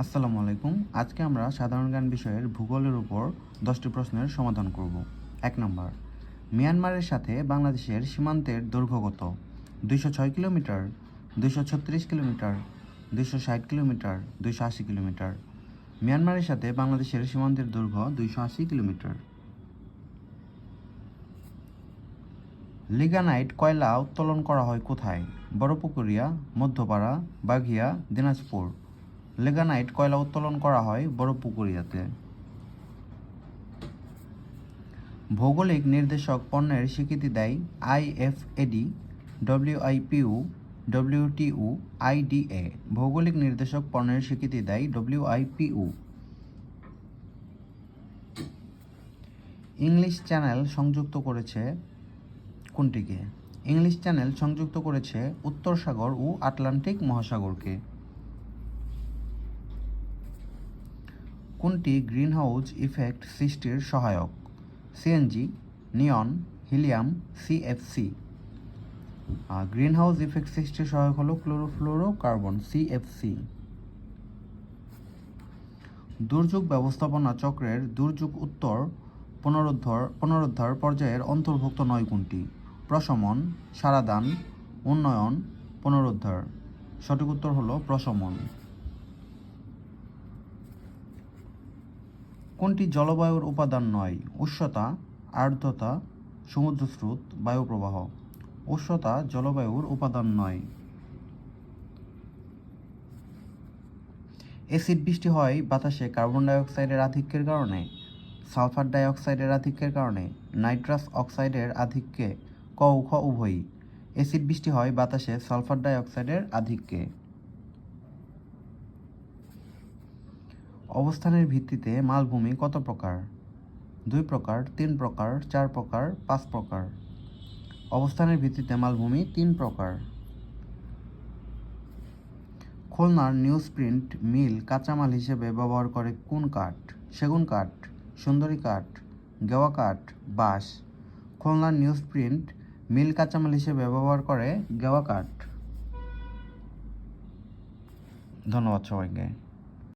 আসসালামু আলাইকুম। আজকে আমরা সাধারণ জ্ঞান বিষয়ের ভূগোলের উপর দশটি প্রশ্নের সমাধান করব। এক নম্বর, মিয়ানমারের সাথে বাংলাদেশের সীমান্তের দৈর্ঘ্য কত? দুইশো ছয় কিলোমিটার, দুইশো ছত্রিশ কিলোমিটার, দুইশো ষাট কিলোমিটার, দুইশো আশি কিলোমিটার। মিয়ানমারের সাথে বাংলাদেশের সীমান্তের দৈর্ঘ্য দুইশো আশি কিলোমিটার। লিগানাইট কয়লা উত্তোলন করা হয় কোথায়? বড়পুকুরিয়া মধ্যপাড়া, বাঘিয়া, দিনাজপুর। লেগানাইট কয়লা উত্তোলন করা হয় বড়পুকুরিয়াতে ভৌগোলিক নির্দেশক পণ্যের স্বীকৃতি দেয় আইএফএডি ডব্লিউআইপিউ ডব্লিউটিউ আইডিএ ভৌগোলিক নির্দেশক পণ্যের স্বীকৃতি দেয় ডব্লিউআইপিউ ইংলিশ চ্যানেল সংযুক্ত করেছে কোনটিকে? ইংলিশ চ্যানেল সংযুক্ত করেছে উত্তর সাগর ও আটলান্টিক মহাসাগরকে। কোনটি গ্রিনহাউস ইফেক্ট সৃষ্টির সহায়ক? CNG neon, helium CFC greenhouse effect সৃষ্টির সহায়ক হলো ক্লোরোফ্লোরো কার্বন সিএফসি দুর্যোগ ব্যবস্থাপনা চক্রের দুর্যোগ উত্তর পুনরুদ্ধার পুনরুদ্ধার পর্যায়ের অন্তর্ভুক্ত নয় কোনটি? প্রশমন, সারাদান, উন্নয়ন, পুনরুদ্ধার। সঠিক উত্তর হলো প্রশমন। কোনটি জলবায়ুর উপাদান নয়? উষ্ণতা, আর্দ্রতা সমুদ্র স্রোত বায়ুপ্রবাহ। উষ্ণতা জলবায়ুর উপাদান নয়। অ্যাসিড বৃষ্টি হয় বাতাসে কার্বন ডাইঅক্সাইডের আধিক্যের কারণে, সালফার ডাইঅক্সাইডের আধিক্যের কারণে, নাইট্রাস অক্সাইডের আধিক্যে, ক উভয়ই। অ্যাসিড বৃষ্টি হয় বাতাসে সালফার ডাইঅক্সাইডের আধিক্যে। অবস্থানের ভিত্তিতে মালভূমি কত প্রকার? দুই প্রকার, তিন প্রকার, চার প্রকার, পাঁচ প্রকার? অবস্থানের ভিত্তিতে মালভূমি তিন প্রকার। খুলনার নিউজ প্রিন্ট মিল কাঁচামাল হিসেবে ব্যবহার করে কোন কাঠ? সেগুন কাঠ, সুন্দরী কাঠ, গেওয়া কাঠ, বাঁশ। খুলনার নিউজ প্রিন্ট মিল কাঁচামাল হিসেবে ব্যবহার করে গেওয়া কাঠ। ধন্যবাদ সবাইকে।